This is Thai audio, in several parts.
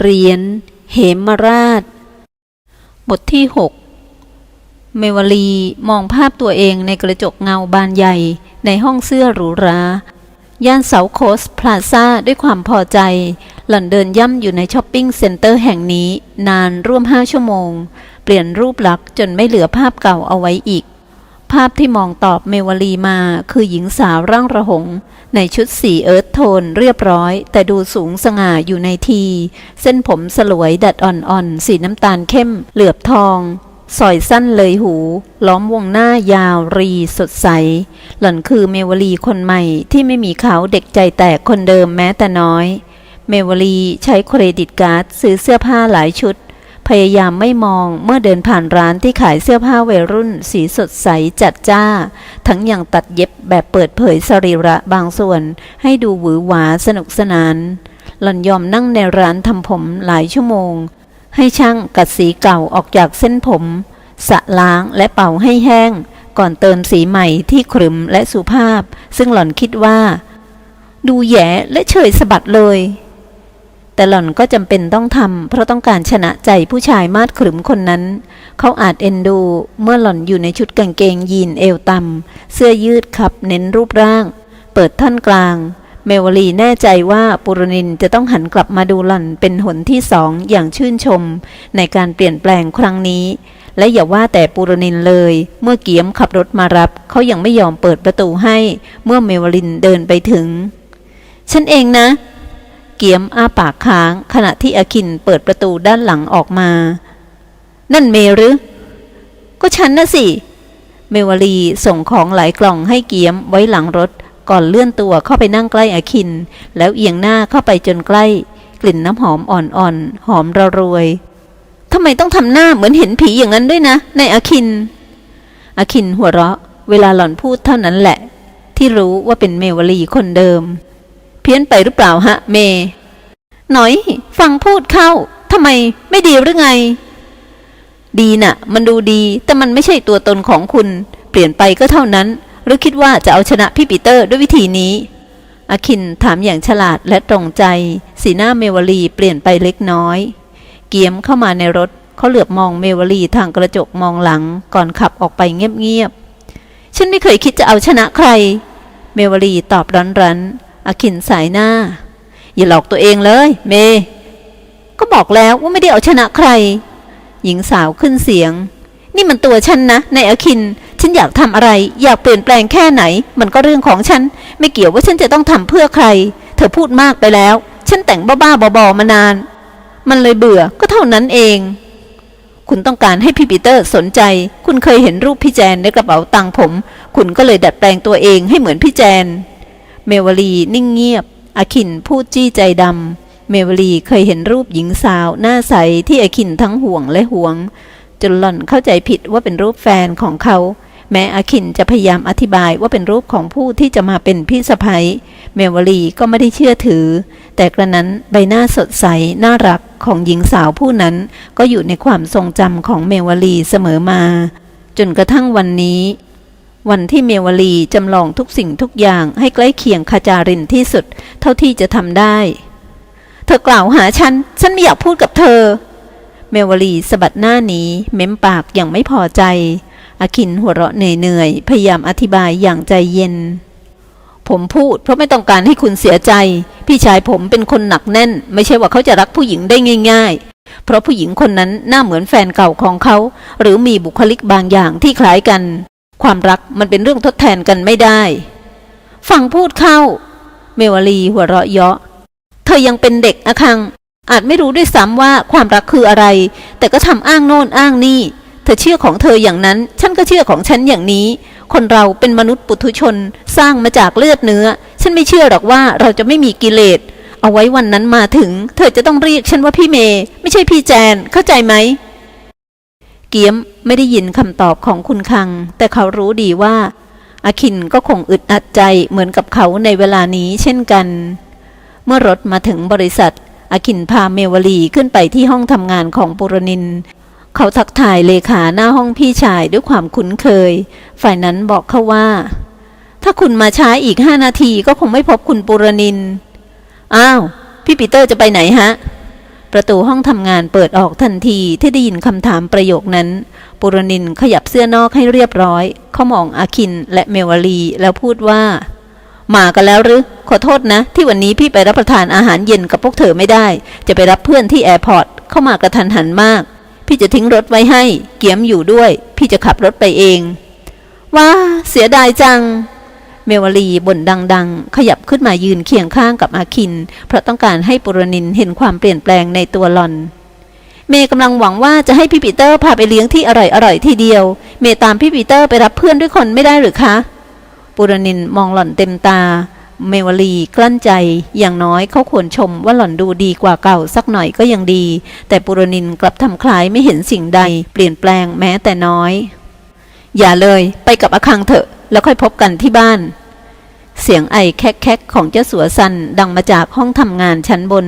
เหรียญเหมราช บทที่ 6 เมวลีมองภาพตัวเองในกระจกเงาบานใหญ่ในห้องเสื้อหรูหรา ย่านเสาโคสพลาซ่าด้วยความพอใจ หล่อนเดินย่ำอยู่ในช้อปปิ้งเซ็นเตอร์แห่งนี้นานร่วมห้าชั่วโมง เปลี่ยนรูปลักษณ์จนไม่เหลือภาพเก่าเอาไว้อีก ภาพที่มองตอบเมวลีมาคือหญิงสาวร่างระหง ในชุดสีเอิร์ธโทนเรียบร้อย แต่ดูสูงสง่าอยู่ในที เส้นผมสลวยดัดอ่อนๆ สีน้ำตาลเข้ม เหลือบทอง สอยสั้นเลยหู ล้อมวงหน้ายาวรีสดใส หล่อนคือเมวลีคนใหม่ที่ไม่มีเขาเด็กใจแตกคนเดิมแม้แต่น้อย เมวลีใช้เครดิตการ์ดซื้อเสื้อผ้าหลายชุด พยายามไม่มองเมื่อเดินผ่านร้านที่ขายเสื้อผ้าวัยรุ่น สีสดใสจัดจ้า ทั้งอยังตัดเย็บแบบเปิดเผยสรีระบางส่วน ให้ดูหวือหวาสนุกสนาน หล่อนยอมนั่งในร้านทำผมหลายชั่วโมง ให้ช่างกัดสีเก่าออกจากเส้นผม สะล้างและเป่าให้แห้ง ก่อนเติมสีใหม่ที่ขรึมและสุภาพ ซึ่งหล่อนคิดว่า ดูแย่และเฉยสะบัดเลย แต่หล่อนก็จำเป็นต้องทำเพราะต้องการชนะใจผู้ชายมาดขรึมคนนั้น เขาอาจเอ็นดูเมื่อหล่อนอยู่ในชุดกางเกงยีนเอวต่ำเสื้อยืดขับเน้นรูปร่าง เปิดท่อนกลาง เมวลีแน่ใจว่าปุรนินจะต้องหันกลับมาดูหล่อนเป็นหนที่สองอย่างชื่นชม ในการเปลี่ยนแปลงครั้งนี้ และอย่าว่าแต่ปุรนินเลย เมื่อเกียมขับรถมารับ เขายังไม่ยอมเปิดประตูให้ เมื่อเมวลินเดินไปถึง ฉันเองนะ เกียมอ้าปากค้าง ขณะที่อคินเปิดประตูด้านหลังออกมา นั่นเมหรือ ก็ฉันนะสิ เมวลีส่งของหลายกล่องให้เกียมไว้หลังรถ ก่อนเลื่อนตัวเข้าไปนั่งใกล้อคิน แล้วเอียงหน้าเข้าไปจนใกล้ กลิ่นน้ำหอมอ่อนๆ หอมระรวยทำไมต้องทำหน้าเหมือนเห็นผีอย่างนั้นด้วยนะในอคิน อคินหัวเราะ เวลาหล่อนพูดเท่านั้นแหละ ที่รู้ว่าเป็นเมวลีคนเดิม เพี้ยนไปหรือเปล่าฮะเม หน่อย ฟังพูดเข้าทำไมไม่ดีหรือไง ดีน่ะ มันดูดีแต่มันไม่ใช่ตัวตนของคุณ เปลี่ยนไปก็เท่านั้น หรือคิดว่าจะเอาชนะพี่ปีเตอร์ด้วยวิธีนี้อาคินถามอย่างฉลาดและตรงใจ สีหน้าเมวลีเปลี่ยนไปเล็กน้อย เกียมเข้ามาในรถเขาเหลือบมองเมวลีทางกระจกมองหลัง ก่อนขับออกไปเงียบๆฉันไม่เคยคิดจะเอาชนะใคร เมวลีตอบรันๆ อาคินสายหน้า อย่าหลอกตัวเองเลย เม ก็บอกแล้วว่าไม่ได้เอาชนะใคร หญิงสาวขึ้นเสียง นี่มันตัวฉันนะในอาคิน ฉันอยากทำอะไร อยากเปลี่ยนแปลงแค่ไหน มันก็เรื่องของฉัน ไม่เกี่ยวว่าฉันจะต้องทำเพื่อใคร เธอพูดมากไปแล้ว ฉันแต่งบ้าๆบอๆมานาน มันเลยเบื่อก็เท่านั้นเอง คุณต้องการให้พี่ปีเตอร์สนใจ คุณเคยเห็นรูปพี่แจนในกระเป๋าตังค์ผม คุณก็เลยดัดแปลงตัวเองให้เหมือนพี่แจน เมวลีนิ่งเงียบอคินพูดจี้ใจดำ เมวลีเคยเห็นรูปหญิงสาวหน้าใสที่อคินทั้งห่วงและห่วง จนหล่อนเข้าใจผิดว่าเป็นรูปแฟนของเขา แม้อคินจะพยายามอธิบายว่าเป็นรูปของผู้ที่จะมาเป็นพี่สะใภ้เมวลีก็ไม่ได้เชื่อถือ แต่กระนั้นใบหน้าสดใสน่ารักของหญิงสาวผู้นั้น ก็อยู่ในความทรงจำของเมวลีเสมอมา จนกระทั่งวันนี้ วันที่เมวลีจำลองทุกสิ่งทุกอย่างให้ใกล้เคียงคาจารินที่สุด เท่าที่จะทำได้ เธอกล่าวหาฉัน ฉันไม่อยากพูดกับเธอ เมวลีสะบัดหน้านีเม้มปากอย่างไม่พอใจ อคินหัวเราะเหนื่อยๆ พยายามอธิบายอย่างใจเย็น ผมพูดเพราะไม่ต้องการให้คุณเสียใจ พี่ชายผมเป็นคนหนักแน่น ไม่ใช่ว่าเขาจะรักผู้หญิงได้ง่าย ๆเพราะผู้หญิงคนนั้นหน้าเหมือนแฟนเก่าของเขา หรือมีบุคลิกบางอย่างที่คล้ายกัน ความรักมันเป็นเรื่องทดแทนกันไม่ได้ ฟังพูดเข้า เมวลีหัวเราะเยาะ เธอยังเป็นเด็กอะคัง อาจไม่รู้ด้วยซ้ำว่าความรักคืออะไร แต่ก็ทำอ้างโน่นอ้างนี่ เธอเชื่อของเธออย่างนั้น ฉันก็เชื่อของฉันอย่างนี้ คนเราเป็นมนุษย์ปุถุชนสร้างมาจากเลือดเนื้อ ฉันไม่เชื่อหรอกว่าเราจะไม่มีกิเลส เอาไว้วันนั้นมาถึง เธอจะต้องเรียกฉันว่าพี่เมย์ไม่ใช่พี่แจนเข้าใจไหม เกียมไม่ได้ยินคำตอบของคุณคัง แต่เขารู้ดีว่าอาคินก็คงอึดอัดใจเหมือนกับเขาในเวลานี้เช่นกัน เมื่อรถมาถึงบริษัทอาคินพาเมวลีขึ้นไปที่ห้องทำงานของปุรนิน เขาทักทายเลขาหน้าห้องพี่ชายด้วยความคุ้นเคย ฝ่ายนั้นบอกเขาว่า ถ้าคุณมาช้าอีกห้านาทีก็คงไม่พบคุณปุรนิน อ้าว พี่ปีเตอร์จะไปไหนฮะ ประตูห้องทำงานเปิดออกทันทีที่ได้ยินคำถามประโยคนั้น ปุรนินขยับเสื้อนอกให้เรียบร้อย เขามองอาคินและเมวลีแล้วพูดว่า มากันแล้วหรือ ขอโทษนะ ที่วันนี้พี่ไปรับประทานอาหารเย็นกับพวกเธอไม่ได้ จะไปรับเพื่อนที่แอร์พอร์ตเข้ามากระทันหันมาก พี่จะทิ้งรถไว้ให้ เกียมอยู่ด้วย พี่จะขับรถไปเอง ว้าเสียดายจัง เมวลีบ่นดังๆ ขยับขึ้นมายืนเคียงข้างกับอาคิน เพราะต้องการให้ปุรนินเห็นความเปลี่ยนแปลงในตัวหลอน เมย์กำลังหวังว่าจะให้พี่ปีเตอร์พาไปเลี้ยงที่อร่อยๆทีเดียว เมย์ตามพี่ปีเตอร์ไปรับเพื่อนด้วยคนไม่ได้หรือคะปุรนินมองหล่อนเต็มตา เมวลีกลั้นใจ อย่างน้อยเขาควรชมว่าหล่อนดูดีกว่าเก่าสักหน่อยก็ยังดี แต่ปุรนินกลับทำคล้ายไม่เห็นสิ่งใด เปลี่ยนแปลงแม้แต่น้อย อย่าเลย ไปกับอาคังเถอะ แล้วค่อยพบกันที่บ้าน เสียงไอแคกๆของเจ้าสัวซันดังมาจากห้องทำงานชั้นบน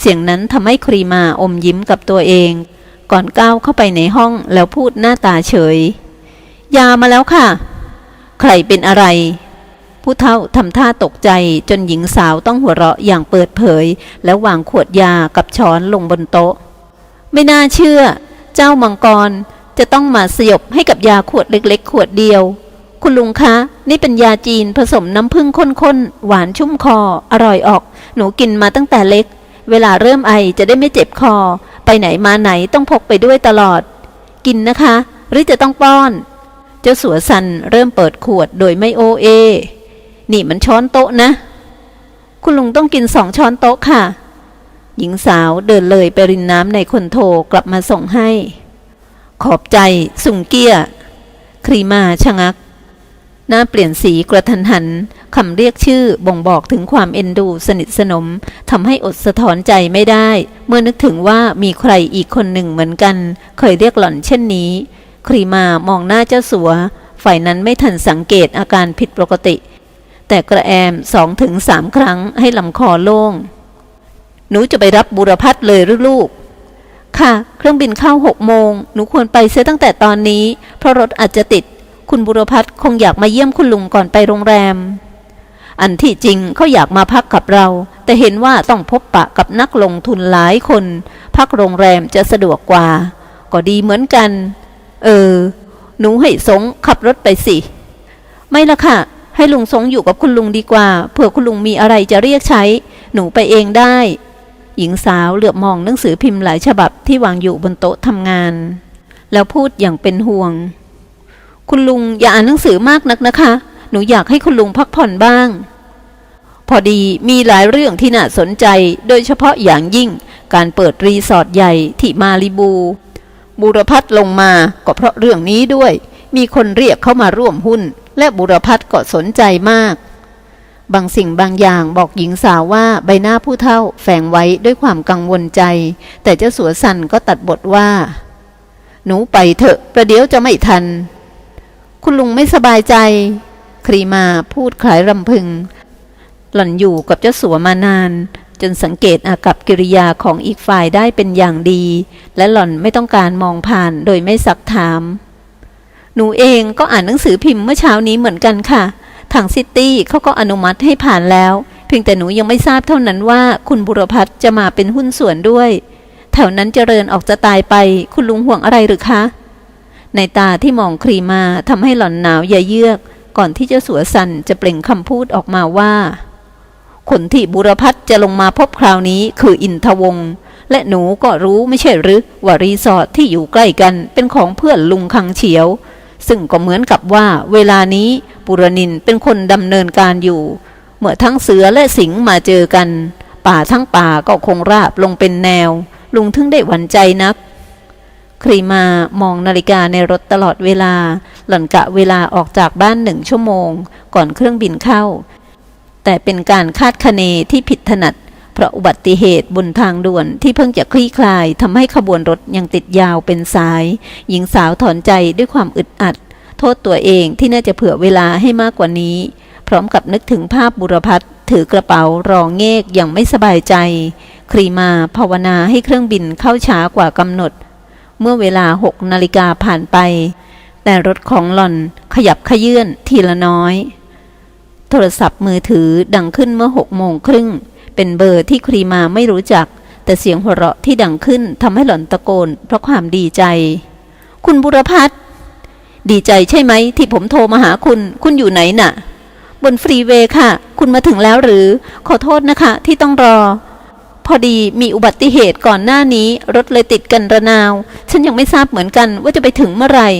เสียงนั้นทำให้ครีมาอมยิ้มกับตัวเอง ก่อนก้าวเข้าไปในห้องแล้วพูดหน้าตาเฉย ยามาแล้วค่ะ ใครเป็นอะไรผู้เฒ่าทำท่าตกใจจนหญิงสาวต้องหัวเราะอย่างเปิดเผย แล้ววางขวดยากับช้อนลงบนโต๊ะ ไม่น่าเชื่อ เจ้ามังกรจะต้องมาสยบให้กับยาขวดเล็กๆ ขวดเดียว คุณลุงคะ นี่เป็นยาจีนผสมน้ำผึ้งข้นๆ หวานชุ่มคอ อร่อยออก หนูกินมาตั้งแต่เล็ก เวลาเริ่มไอจะได้ไม่เจ็บคอ ไปไหนมาไหนต้องพกไปด้วยตลอด กินนะคะ หรือจะต้องป้อน เจ้าสัวซันเริ่มเปิดขวดโดยไม่โอเอ นี่มันช้อนโต๊ะนะ คุณลุงต้องกินสองช้อนโต๊ะค่ะ หญิงสาวเดินเลยไปรินน้ำในคนโทกลับมาส่งให้ ขอบใจสุงเกียครีมาชะงัก หน้าเปลี่ยนสีกระทันหันคำเรียกชื่อบ่งบอกถึงความเอ็นดูสนิทสนมทำให้อดสะท้อนใจไม่ได้ เมื่อนึกถึงว่ามีใครอีกคนหนึ่งเหมือนกัน เคยเรียกหล่อนเช่นนี้ ครีมามองหน้าเจ้าสัว ฝ่ายนั้นไม่ทันสังเกตอาการผิดปกติ แต่กระแอมสองถึงสามครั้งให้ลำคอโล่ง หนูจะไปรับบุรพัฒเลยหรือลูกค่ะ เครื่องบินเข้าหกโมง หนูควรไปเสียตั้งแต่ตอนนี้ เพราะรถอาจจะติด คุณบุรพัฒน์คงอยากมาเยี่ยมคุณลุงก่อนไปโรงแรม อันที่จริงเขาอยากมาพักกับเรา แต่เห็นว่าต้องพบปะกับนักลงทุนหลายคน พักโรงแรมจะสะดวกกว่า ก็ดีเหมือนกัน เออ หนูให้สงขับรถไปสิ ไม่ละค่ะ ให้ลุงสงอยู่กับคุณลุงดีกว่า เผื่อคุณลุงมีอะไรจะเรียกใช้ หนูไปเองได้ หญิงสาวเหลือบมองหนังสือพิมพ์หลายฉบับที่วางอยู่บนโต๊ะทำงาน แล้วพูดอย่างเป็นห่วง คุณลุงอย่าอ่านหนังสือมากนักนะคะ หนูอยากให้คุณลุงพักผ่อนบ้าง พอดีมีหลายเรื่องที่น่าสนใจ โดยเฉพาะอย่างยิ่ง การเปิดรีสอร์ทใหญ่ที่มาลิบู บุรพัฒน์ลงมาก็เพราะเรื่องนี้ด้วย มีคนเรียกเข้ามาร่วมหุ้น และบุรพัฒน์ก็สนใจมาก บางสิ่งบางอย่างบอกหญิงสาวว่าใบหน้าผู้เฒ่าแฝงไว้ด้วยความกังวลใจ แต่เจ้าสัวสันก็ตัดบทว่า หนูไปเถอะประเดี๋ยวจะไม่ทัน คุณลุงไม่สบายใจ ครีมาพูดคล้ายรำพึง หล่อนอยู่กับเจ้าสัวมานาน จนสังเกตอากับกิริยาของอีกฝ่ายได้เป็นอย่างดี และหล่อนไม่ต้องการมองผ่านโดยไม่สักถาม หนูเองก็อ่านหนังสือพิมพ์เมื่อเช้านี้เหมือนกันค่ะ ทางซิตี้เขาก็อนุมัติให้ผ่านแล้ว เพียงแต่หนูยังไม่ทราบเท่านั้นว่าคุณบุรพัฒน์จะมาเป็นหุ้นส่วนด้วย แถวนั้นเจริญออกจะตายไป คุณลุงห่วงอะไรหรือคะ ในตาที่มองครีมาทำให้หล่อนหนาวเยาเยือก ก่อนที่เจ้าสัวสันจะเปล่งคำพูดออกมาว่า คนที่บุรพัฒจะลงมาพบคราวนี้คืออินทวงศ์และหนูก็รู้ไม่ใช่หรือว่ารีสอร์ทที่อยู่ใกล้กันเป็นของเพื่อนลุงคังเฉียว ซึ่งก็เหมือนกับว่าเวลานี้ปุรนินเป็นคนดำเนินการอยู่ เมื่อทั้งเสือและสิงมาเจอกัน ป่าทั้งป่าก็คงราบลงเป็นแนว ลุงถึงได้หวั่นใจนัก ครีมามองนาฬิกาในรถตลอดเวลา หล่อนกะเวลาออกจากบ้านหนึ่งชั่วโมง ก่อนเครื่องบินเข้า แต่เป็นการคาดคะเนที่ผิดถนัด เพราะอุบัติเหตุบนทางด่วนที่เพิ่งจะคลี่คลายทำให้ขบวนรถยังติดยาวเป็นสาย หญิงสาวถอนใจด้วยความอึดอัด โทษตัวเองที่น่าจะเผื่อเวลาให้มากกว่านี้ พร้อมกับนึกถึงภาพบุรพัฒน์ถือกระเป๋ารองเงกอย่างไม่สบายใจ ครีมาภาวนาให้เครื่องบินเข้าช้ากว่ากำหนดเเมื่อเวลาหกนาฬิกาผ่านไป แต่รถของหล่อนขยับขยื่นทีละน้อย โทรศัพท์มือถือดังขึ้นเมื่อหกโมงครึ่ง เป็นเบอร์ที่ครีมาไม่รู้จัก แต่เสียงหัวเราะที่ดังขึ้นทำให้หล่อนตะโกน เพราะความดีใจ คุณบุรพัฒน์ดีใจใช่ไหมที่ผมโทรมาหาคุณ คุณอยู่ไหนน่ะ บนฟรีเวย์ค่ะ คุณมาถึงแล้วหรือ ขอโทษนะคะ ที่ต้องรอ พอดีมีอุบัติเหตุก่อนหน้านี้รถเลยติดกันระนาว ฉันยังไม่ทราบเหมือนกันว่าจะไปถึงเมื่อไหร่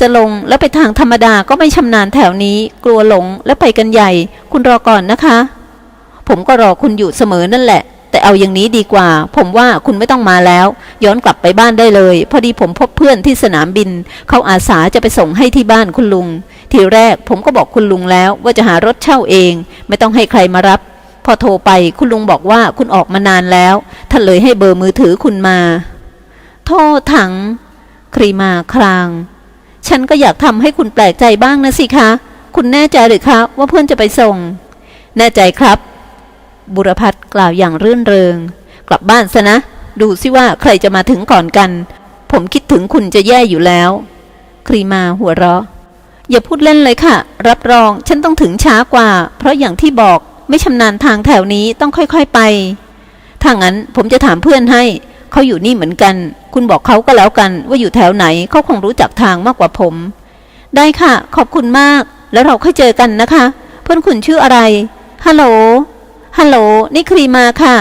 จะลงแล้วไปทางธรรมดาก็ไม่ชำนาญแถวนี้ กลัวหลงและไปกันใหญ่ คุณรอก่อนนะคะ ผมก็รอคุณอยู่เสมอนั่นแหละ แต่เอาอย่างนี้ดีกว่า ผมว่าคุณไม่ต้องมาแล้ว ย้อนกลับไปบ้านได้เลย พอดีผมพบเพื่อนที่สนามบิน เขาอาสาจะไปส่งให้ที่บ้านคุณลุง ทีแรกผมก็บอกคุณลุงแล้วว่าจะหารถเช่าเอง ไม่ต้องให้ใครมารับ พอโทรไปคุณลุงบอกว่าคุณออกมานานแล้วท่านเลยให้เบอร์มือถือคุณมา โทษถัง ครีมาคราง ฉันก็อยากทำให้คุณแปลกใจบ้างนะสิคะ คุณแน่ใจหรือคะว่าเพื่อนจะไปส่ง แน่ใจครับ บุรพัฒน์กล่าวอย่างรื่นเริง กลับบ้านซะนะ ดูสิว่าใครจะมาถึงก่อนกัน ผมคิดถึงคุณจะแย่อยู่แล้ว ครีมาหัวเราะ อย่าพูดเล่นเลยค่ะ รับรองฉันต้องถึงช้ากว่า เพราะอย่างที่บอก ไม่ชำนาญทางแถวนี้ต้องค่อยๆไป ถ้างั้นผมจะถามเพื่อนให้ เขาอยู่นี่เหมือนกัน คุณบอกเขาก็แล้วกัน ว่าอยู่แถวไหนเขาคงรู้จักทางมากกว่าผม ได้ค่ะ ขอบคุณมาก แล้วเราค่อยเจอกันนะคะ เพื่อนคุณชื่ออะไร ฮัลโหล ฮัลโหล นี่ครีมาค่ะ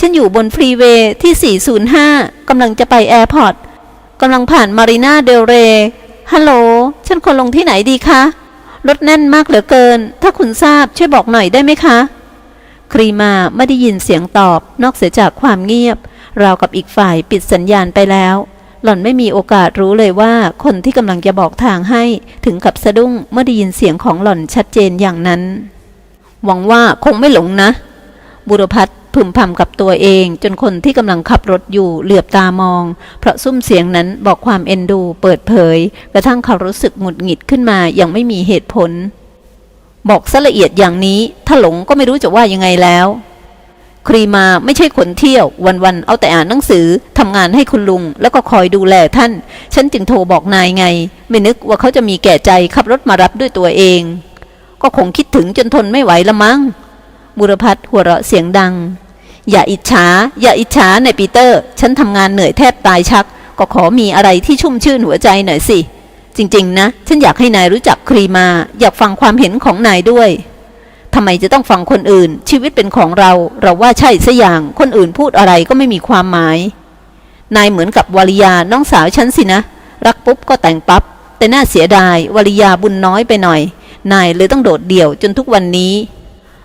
ฉันอยู่บนฟรีเวย์ที่ 405กำลังจะไปแอร์พอร์ตกำลังผ่านมารีนาเดลเรฮัลโหล ฉันควรลงที่ไหนดีคะ รถแน่นมากเหลือเกิน ถ้าคุณทราบช่วยบอกหน่อยได้ไหมคะ ครีมาไม่ได้ยินเสียงตอบ นอกเสียจากความเงียบ ราวกับอีกฝ่ายปิดสัญญาณไปแล้ว หล่อนไม่มีโอกาสรู้เลยว่าคนที่กำลังจะบอกทางให้ถึงกับสะดุ้งเมื่อได้ยินเสียงของหล่อนชัดเจนอย่างนั้น หวังว่าคงไม่หลงนะ บุรพัฒน์ พึมพำกับตัวเอง จนคนที่กำลังขับรถอยู่เหลือบตามอง เพราะซุ้มเสียงนั้นบอกความเอ็นดูเปิดเผย กระทั่งเขารู้สึกหงุดหงิดขึ้นมาอย่างไม่มีเหตุผล บอกซะละเอียดอย่างนี้ ถ้าหลงก็ไม่รู้จะว่ายังไงแล้ว ครีมาไม่ใช่คนเที่ยว วันๆเอาแต่อ่านหนังสือทำงานให้คุณลุง แล้วก็คอยดูแลท่าน ฉันจึงโทรบอกนายไง ไม่นึกว่าเขาจะมีแก่ใจขับรถมารับด้วยตัวเอง ก็คงคิดถึงจนทนไม่ไหวละมั้งบุรพัฒน์หัวเราะเสียงดัง อย่าอิจฉา อย่าอิจฉาในปีเตอร์ ฉันทำงานเหนื่อยแทบตายชัก ก็ขอมีอะไรที่ชุ่มชื่นหัวใจหน่อยสิ จริง ๆ นะ ฉันอยากให้นายรู้จักครีมา อยากฟังความเห็นของนายด้วยทำไมจะต้องฟังคนอื่น ชีวิตเป็นของเรา เราว่าใช่สัอย่าง คนอื่นพูดอะไรก็ไม่มีความหมาย นายเหมือนกับวริยาน้องสาวฉันสินะ รักปุ๊บก็แต่งปับ๊บ แต่น่าเสียดายวริยาบุญน้อยไปหน่อย นายเลยต้องโดดเดี่ยวจนทุกวันนี้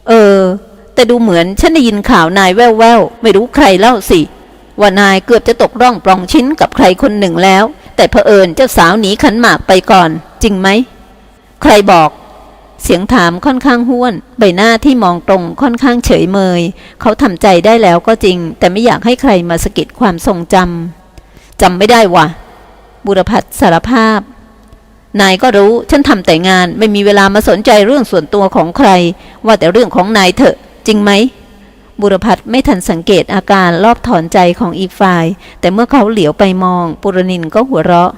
เออ แต่ดูเหมือนฉันได้ยินข่าวนายแว่วๆ ไม่รู้ใครเล่าสิ ว่านายเกือบจะตกร่องปลองชิ้นกับใครคนหนึ่งแล้ว แต่เผอิญเจ้าสาวหนีขันหมากไปก่อน จริงไหม ใครบอก เสียงถามค่อนข้างห้วน ใบหน้าที่มองตรงค่อนข้างเฉยเมย เขาทำใจได้แล้วก็จริง แต่ไม่อยากให้ใครมาสะกิดความทรงจำจำไม่ได้วะบุรพัฒน์สารภาพนายก็รู้ฉันทำแต่งานไม่มีเวลามาสนใจเรื่องส่วนตัวของใคร ว่าแต่เรื่องของนายเถอะ จริงไหมบุรพัฒน์ไม่ทันสังเกตอาการรอบถอนใจของอีกฝ่าย แต่เมื่อเขาเหลียวไปมอง ปุรนินก็หัวเราะ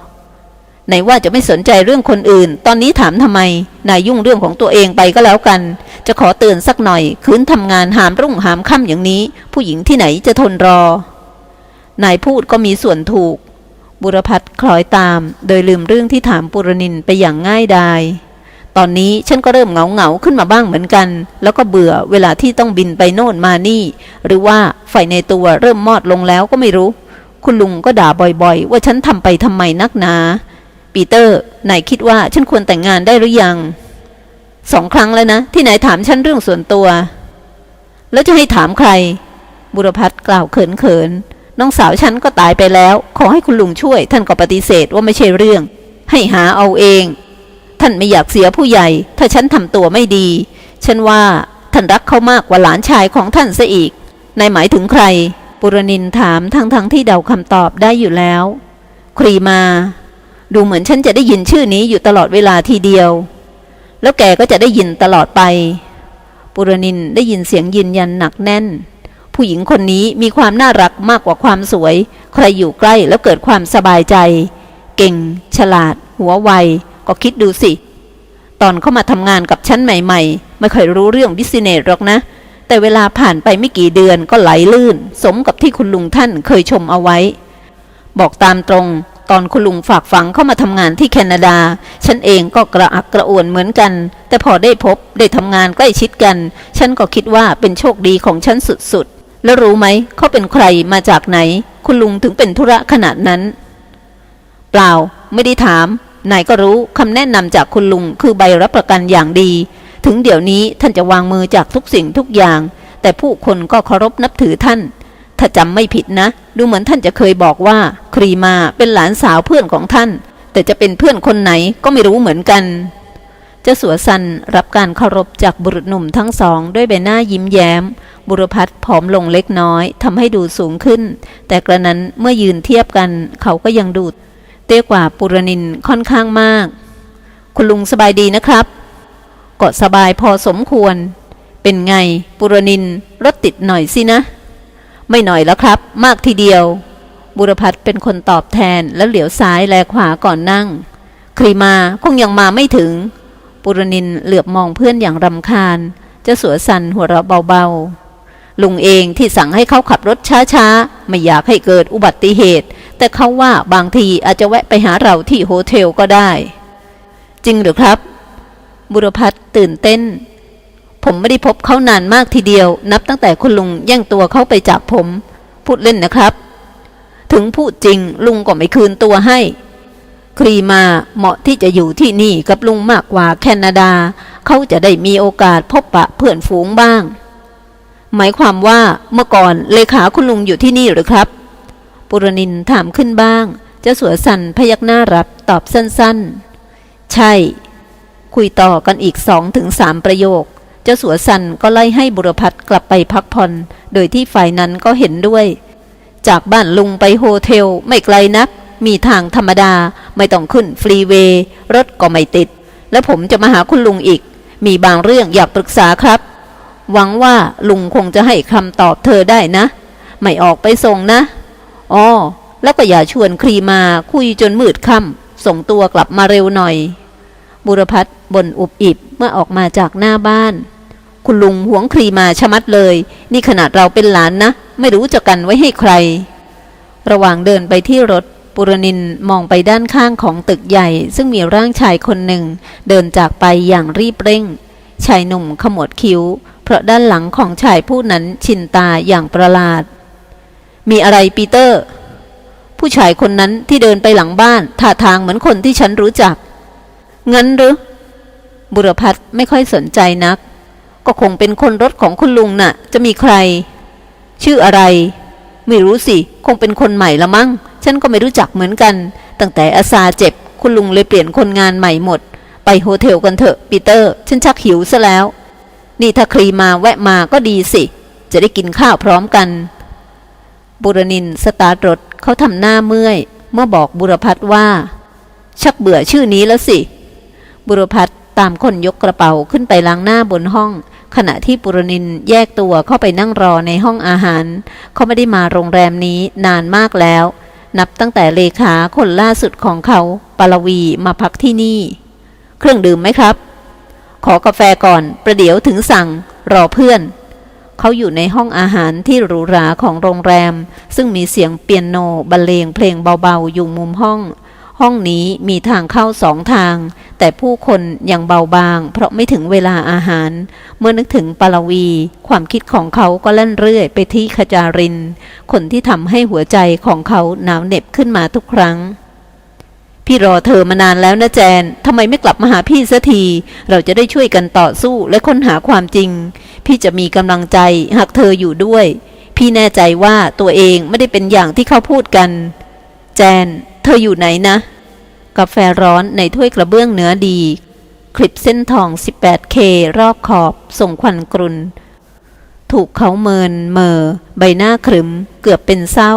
ไหนว่าจะไม่สนใจเรื่องคนอื่น ตอนนี้ถามทำไม นายยุ่งเรื่องของตัวเองไปก็แล้วกัน จะขอเตือนสักหน่อยคืนทำงานหามรุ่งหามค่ำอย่างนี้ ผู้หญิงที่ไหนจะทนรอ นายพูดก็มีส่วนถูก บุรพัฒน์คล้อยตาม โดยลืมเรื่องที่ถามปุรนินไปอย่างง่ายดาย ตอนนี้ฉันก็เริ่มเหงาเหงาๆขึ้นมาบ้างเหมือนกัน แล้วก็เบื่อเวลาที่ต้องบินไปโน่นมานี่ หรือว่าไฟในตัวเริ่มมอดลงแล้วก็ไม่รู้ คุณลุงก็ด่าบ่อยๆ ว่าฉันทำไปทำไมนักหนาปีเตอร์นายคิดว่าฉันควรแต่งงานได้หรือยังสองครั้งแล้วนะ ที่นายถามฉันเรื่องส่วนตัว แล้วจะให้ถามใคร บุรพัฒน์กล่าวเขินๆน้องสาวฉันก็ตายไปแล้ว ขอให้คุณลุงช่วย ท่านก็ปฏิเสธว่าไม่ใช่เรื่อง ให้หาเอาเอง ท่านไม่อยากเสียผู้ใหญ่ ถ้าฉันทำตัวไม่ดี ฉันว่าท่านรักเขามากกว่าหลานชายของท่านซะอีก นายหมายถึงใคร ปุรนินถามทั้งๆทที่เดาคำตอบได้อยู่แล้ว ครีมา ดูเหมือนฉันจะได้ยินชื่อนี้อยู่ตลอดเวลาทีเดียว แล้วแกก็จะได้ยินตลอดไป ปุรนินได้ยินเสียงยืนยันหนักแน่น ผู้หญิงคนนี้มีความน่ารักมากกว่าความสวย ใครอยู่ใกล้แล้วเกิดความสบายใจ เก่ง ฉลาด หัวไว ก็คิดดูสิ ตอนเข้ามาทำงานกับฉันใหม่ ๆ ไม่เคยรู้เรื่องบิสเนสหรอกนะ แต่เวลาผ่านไปไม่กี่เดือนก็ไหลลื่น สมกับที่คุณลุงท่านเคยชมเอาไว้ บอกตามตรง ตอนคุณลุงฝากฝังเข้ามาทำงานที่แคนาดา ฉันเองก็กระอักกระอ่วนเหมือนกัน แต่พอได้พบได้ทำงานใกล้ชิดกัน ฉันก็คิดว่าเป็นโชคดีของฉันสุดๆ แล้วรู้ไหมเขาเป็นใครมาจากไหน คุณลุงถึงเป็นธุระขนาดนั้น เปล่าไม่ได้ถาม นายก็รู้คำแนะนำจากคุณลุงคือใบรับประกันอย่างดี ถึงเดี๋ยวนี้ท่านจะวางมือจากทุกสิ่งทุกอย่าง แต่ผู้คนก็เคารพนับถือท่าน ถ้าจำไม่ผิดนะ ดูเหมือนท่านจะเคยบอกว่า ครีมาเป็นหลานสาวเพื่อนของท่าน แต่จะเป็นเพื่อนคนไหนก็ไม่รู้เหมือนกันเจ้าสัวซันรับการเคารพจากบุรุษหนุ่มทั้งสอง ด้วยใบหน้ายิ้มแย้ม บุรพัฒน์ผอมลงเล็กน้อยทำให้ดูสูงขึ้น แต่กระนั้นเมื่อยืนเทียบกันเขาก็ยังดู เตี้ยกว่าปุรนินค่อนข้างมาก คุณลุงสบายดีนะครับก็สบายพอสมควร เป็นไงปุรนินรถติดหน่อยสินะ ไม่หน่อยแล้วครับ มากทีเดียว บุรพัฒน์เป็นคนตอบแทนแล้วเหลียวซ้ายแลขวาก่อนนั่งครีมาคงยังมาไม่ถึง ปุรนินเหลือบมองเพื่อนอย่างรำคาญจ้าสัวสันหัวเราะเบาๆ ลุงเองที่สั่งให้เขาขับรถช้าๆ ไม่อยากให้เกิดอุบัติเหตุ แต่เขาว่าบางทีอาจจะแวะไปหาเราที่โฮเทลก็ได้ จริงหรือครับ บุรพัฒน์ตื่นเต้น ผมไม่ได้พบเขานานมากทีเดียว นับตั้งแต่คุณลุงแย่งตัวเขาไปจากผม พูดเล่นนะครับ ถึงพูดจริงลุงก็ไม่คืนตัวให้ ครีมาเหมาะที่จะอยู่ที่นี่กับลุงมากกว่าแคนาดา เขาจะได้มีโอกาสพบปะเพื่อนฝูงบ้าง หมายความว่าเมื่อก่อนเลขาคุณลุงอยู่ที่นี่หรือครับ ปุรนินถามขึ้นบ้างเจ้าสัวสันพยักหน้ารับตอบสั้นๆ ใช่ คุยต่อกันอีกสองถึงสามประโยค เจ้าสัวสันก็ไล่ให้บุรพัฒน์กลับไปพักผ่อน โดยที่ฝ่ายนั้นก็เห็นด้วย จากบ้านลุงไปโฮเทลไม่ไกลนัก มีทางธรรมดาไม่ต้องขึ้นฟรีเวย์รถก็ไม่ติด และผมจะมาหาคุณลุงอีก มีบางเรื่องอยากปรึกษาครับ หวังว่าลุงคงจะให้คำตอบเธอได้นะ ไม่ออกไปส่งนะอ๋อแล้วก็อย่าชวนครีมาคุยจนมืดค่ำส่งตัวกลับมาเร็วหน่อย บุรพัฒน์บ่นอุบอิบเมื่อออกมาจากหน้าบ้าน คุณลุงหวงครีมาชะมัดเลย นี่ขนาดเราเป็นหลานนะ ไม่รู้จะกันไว้ให้ใคร ระหว่างเดินไปที่รถปุรนินมองไปด้านข้างของตึกใหญ่ ซึ่งมีร่างชายคนหนึ่ง เดินจากไปอย่างรีบเร่ง ชายหนุ่มขมวดคิ้ว เพราะด้านหลังของชายผู้นั้นชินตาอย่างประหลาด มีอะไรปีเตอร์ ผู้ชายคนนั้นที่เดินไปหลังบ้านท่าทางเหมือนคนที่ฉันรู้จัก งั้นหรือ บุรพัฒน์ไม่ค่อยสนใจนัก ก็คงเป็นคนรถของคุณลุงน่ะ จะมีใคร ชื่ออะไร ไม่รู้สิ คงเป็นคนใหม่ละมั้ง ฉันก็ไม่รู้จักเหมือนกัน ตั้งแต่อาซาเจ็บ คุณลุงเลยเปลี่ยนคนงานใหม่หมด ไปโฮเทลกันเถอะปีเตอร์ ฉันชักหิวซะแล้ว นี่ถ้าครีมาแวะมาก็ดีสิ จะได้กินข้าวพร้อมกัน บุรนินสตาร์รถเขาทำหน้าเมื่อย เมื่อบอกบุรพัฒว่า ชักเบื่อชื่อนี้แล้วสิ บุรพัฒตามคนยกกระเป๋าขึ้นไปล้างหน้าบนห้อง ขณะที่ปุรนินแยกตัวเข้าไปนั่งรอในห้องอาหาร เขาไม่ได้มาโรงแรมนี้นานมากแล้ว นับตั้งแต่เลขาคนล่าสุดของเขาปารวีมาพักที่นี่ เครื่องดื่มไหมครับ ขอกาแฟก่อน ประเดี๋ยวถึงสั่ง รอเพื่อน เขาอยู่ในห้องอาหารที่หรูหราของโรงแรม ซึ่งมีเสียงเปียโนบรรเลงเพลงเบาๆ อยู่มุมห้อง ห้องนี้มีทางเข้าสองทาง แต่ผู้คนยังเบาบาง เพราะไม่ถึงเวลาอาหาร เมื่อนึกถึงปารวี ความคิดของเขาก็เล่นเรื่อยไปที่ขจาริน คนที่ทำให้หัวใจของเขาหนาวเหน็บขึ้นมาทุกครั้ง พี่รอเธอมานานแล้วนะแจน ทำไมไม่กลับมาหาพี่สักที เราจะได้ช่วยกันต่อสู้และค้นหาความจริง พี่จะมีกำลังใจหากเธออยู่ด้วย พี่แน่ใจว่าตัวเองไม่ได้เป็นอย่างที่เขาพูดกัน แจน เธออยู่ไหนนะ กาแฟร้อนในถ้วยกระเบื้องเนื้อดี คลิปเส้นทอง 18K รอบขอบ ส่งควันกรุน ถูกเขาเมินเมอ ใบหน้าขรึม เกือบเป็นเศร้า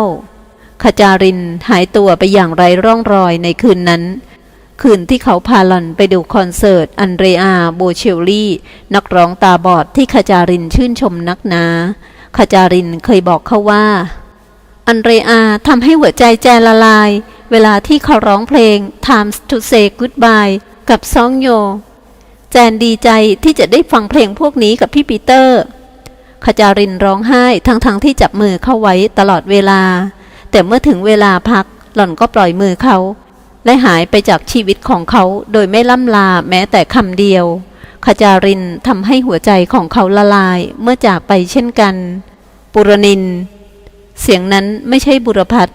ขจารินหายตัวไปอย่างไรร่องรอยในคืนนั้น คืนที่เขาพาหล่อนไปดูคอนเสิร์ต อันเดรอาโบเชลลี่ นักร้องตาบอดที่ขจารินชื่นชมนักนาขจารินเคยบอกเขาว่า อันเดรอาทำให้หัวใจแจละลาย เวลาที่เขาร้องเพลง Times to Say Goodbye กับซองโย แจนดีใจที่จะได้ฟังเพลงพวกนี้กับพี่ปีเตอร์ขจารินร้องไห้ทั้งๆทที่จับมือเข้าไว้ตลอดเวลา แต่เมื่อถึงเวลาพักหล่อนก็ปล่อยมือเขา และหายไปจากชีวิตของเขาโดยไม่ล่ำลาแม้แต่คำเดียว ขจารินทำให้หัวใจของเขาละลายเมื่อจากไปเช่นกัน ปุรนิน เสียงนั้นไม่ใช่บุรพัฒ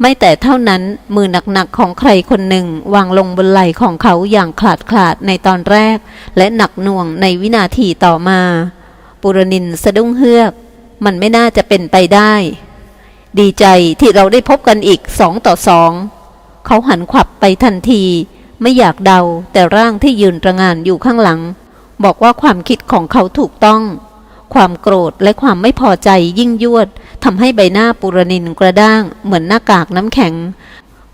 ไม่แต่เท่านั้นมือหนักๆของใครคนหนึ่งวางลงบนไหล่ของเขาอย่างขลาดขลาดในตอนแรก และหนักหน่วงในวินาทีต่อมา ปุรนินสะดุ้งเฮือก มันไม่น่าจะเป็นไปได้ ดีใจที่เราได้พบกันอีกสองต่อสอง เขาหันขวับไปทันที ไม่อยากเดาแต่ร่างที่ยืนระงานอยู่ข้างหลัง บอกว่าความคิดของเขาถูกต้อง ความโกรธและความไม่พอใจยิ่งยวดทำให้ใบหน้าปุรนินกระด้าง เหมือนหน้ากากน้ำแข็ง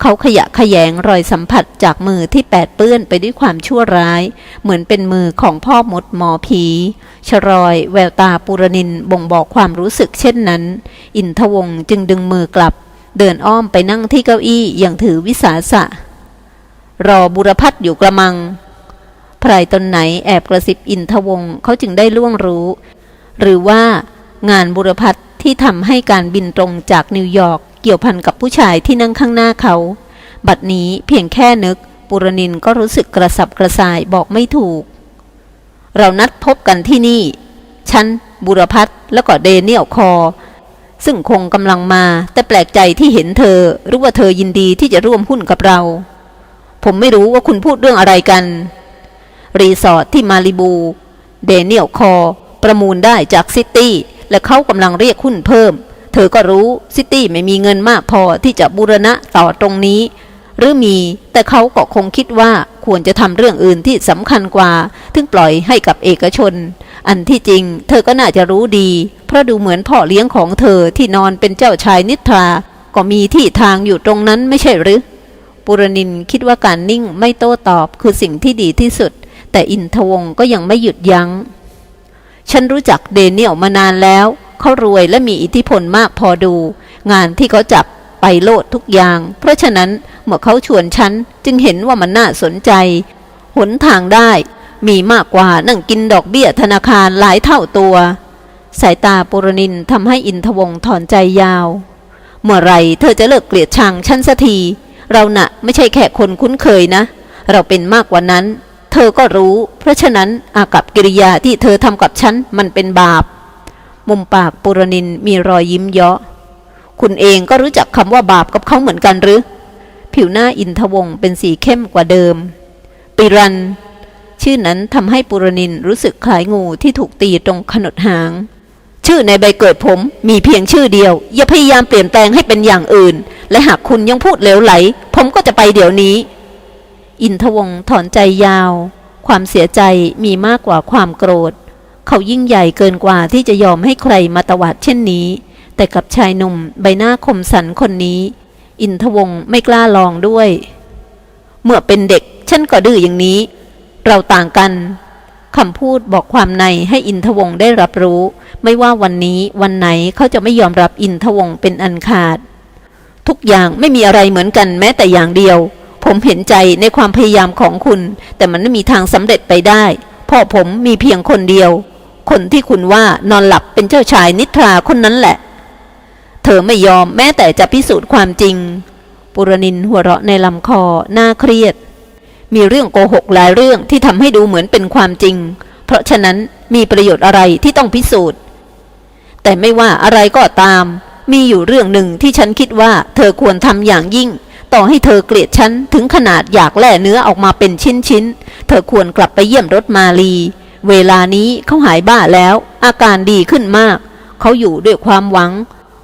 เขาขยะขยงรอยสัมผัสจากมือที่แปดเปื้อนไปด้วยความชั่วร้าย เหมือนเป็นมือของพ่อมดหมอผีชรอย แววตาปุรนินบ่งบอกความรู้สึกเช่นนั้น อินทวงศ์จึงดึงมือกลับ เดินอ้อมไปนั่งที่เก้าอี้อย่างถือวิสาสะ รอบุรพัฒน์อยู่กระมังไพรตนไหนแอบกระซิบอินทวงศ์เขาจึงได้ล่วงรู้ หรือว่างานบุรพัฒน์ที่ทำให้การบินตรงจากนิวยอร์กเกี่ยวพันกับผู้ชายที่นั่งข้างหน้าเขา บัดนี้เพียงแค่นึก ปุรนินก็รู้สึกกระสับกระส่ายบอกไม่ถูก เรานัดพบกันที่นี่ ฉัน บุรพัฒแล้วก็เดเนียลคอ ซึ่งคงกำลังมาแต่แปลกใจที่เห็นเธอหรือว่าเธอยินดีที่จะร่วมหุ้นกับเรา ผมไม่รู้ว่าคุณพูดเรื่องอะไรกัน รีสอร์ทที่มาริบู เดเนียลคอ ประมูลได้จากซิตี้และเขากำลังเรียกหุ้นเพิ่ม เธอก็รู้ซิตี้ไม่มีเงินมากพอที่จะบูรณะต่อตรงนี้ หรือมีแต่เขาก็คงคิดว่าควรจะทำเรื่องอื่นที่สำคัญกว่า ถึงปล่อยให้กับเอกชน อันที่จริง เธอก็น่าจะรู้ดี เพราะดูเหมือนพ่อเลี้ยงของเธอที่นอนเป็นเจ้าชายนิทราก็มีที่ทางอยู่ตรงนั้นไม่ใช่หรือปุรนินคิดว่าการนิ่งไม่โต้ตอบคือสิ่งที่ดีที่สุด แต่อินทวงศ์ก็ยังไม่หยุดยัง้ง ฉันรู้จักเดเนียลมานานแล้ว เขารวยและมีอิทธิพลมากพอดู งานที่เขาจับไปโลดทุกอย่าง เพราะฉะนั้นเมื่อเขาชวนฉันจึงเห็นว่ามันน่าสนใจ หนทางได้ มีมากกว่านั่งกินดอกเบี้ยธนาคารหลายเท่าตัว สายตาปุรนินทำให้อินทวงถอนใจยาว เมื่อไรเธอจะเลิกเกลียดชังฉันสักที เราน่ะไม่ใช่แค่คนคุ้นเคยนะ เราเป็นมากกว่านั้น เธอก็รู้ เพราะฉะนั้นอากับกิริยาที่เธอทำกับฉันมันเป็นบาป มุมปากปุรนินมีรอยยิ้มเยาะ คุณเองก็รู้จักคำว่าบาปกับเขาเหมือนกันหรือ ผิวหน้าอินทวงศ์เป็นสีเข้มกว่าเดิม ปิรัน ชื่อนั้นทำให้ปุรนินรู้สึกคล้ายงูที่ถูกตีตรงขนดหาง ชื่อในใบเกิดผมมีเพียงชื่อเดียว อย่าพยายามเปลี่ยนแปลงให้เป็นอย่างอื่น และหากคุณยังพูดเลวไหล ผมก็จะไปเดี๋ยวนี้ อินทวงศ์ถอนใจยาว ความเสียใจมีมากกว่าความโกรธ เขายิ่งใหญ่เกินกว่าที่จะยอมให้ใครมาตวาดเช่นนี้ แต่กับชายหนุ่มใบหน้าคมสันคนนี้ อินทวงไม่กล้าลองด้วย เมื่อเป็นเด็กฉันก็ดื้ออย่างนี้ เราต่างกันคำพูดบอกความในให้อินทวงได้รับรู้ ไม่ว่าวันนี้วันไหนเขาจะไม่ยอมรับอินทวงเป็นอันขาด ทุกอย่างไม่มีอะไรเหมือนกันแม้แต่อย่างเดียว ผมเห็นใจในความพยายามของคุณ แต่มันไม่มีทางสำเร็จไปได้เพ่อผมมีเพียงคนเดียว คนที่คุณว่านอนหลับเป็นเจ้าชายนิทราคนนั้นแหละ เธอไม่ยอมแม้แต่จะพิสูจน์ความจริง ปุรนินหัวเราะในลำคอหน้าเครียด มีเรื่องโกหกหลายเรื่องที่ทำให้ดูเหมือนเป็นความจริง เพราะฉะนั้นมีประโยชน์อะไรที่ต้องพิสูจน์ แต่ไม่ว่าอะไรก็ตาม มีอยู่เรื่องหนึ่งที่ฉันคิดว่า เธอควรทำอย่างยิ่งต่อให้เธอเกลียดฉันถึงขนาดอยากแล่เนื้อออกมาเป็นชิ้นๆ เธอควรกลับไปเยี่ยมรถมาลี เวลานี้เขาหายบ้าแล้ว อาการดีขึ้นมาก เขาอยู่ด้วยความหวัง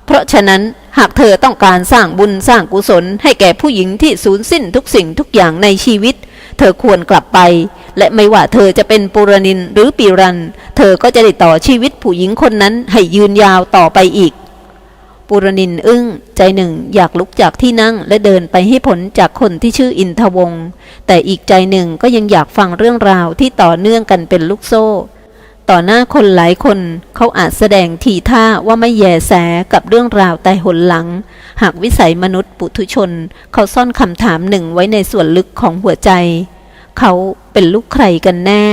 เพราะฉะนั้นหากเธอต้องการสร้างบุญสร้างกุศลให้แก่ผู้หญิงที่สูญสิ้นทุกสิ่งทุกอย่างในชีวิต เธอควรกลับไป และไม่ว่าเธอจะเป็นปุรนินหรือปีรัน เธอก็จะได้ต่อชีวิตผู้หญิงคนนั้นให้ยืนยาวต่อไปอีก ปุรนินอึ้ง ใจหนึ่งอยากลุกจากที่นั่งและเดินไปให้ผลจากคนที่ชื่ออินทวงศ์แต่อีกใจหนึ่งก็ยังอยากฟังเรื่องราวที่ต่อเนื่องกันเป็นลูกโซ่ ต่อหน้าคนหลายคนเขาอาจแสดงทีท่าว่าไม่แยแสกับเรื่องราวแต่หนหลัง หากวิสัยมนุษย์ปุถุชน เขาซ่อนคำถามหนึ่งไว้ในส่วนลึกของหัวใจ เขาเป็นลูกใครกันแน่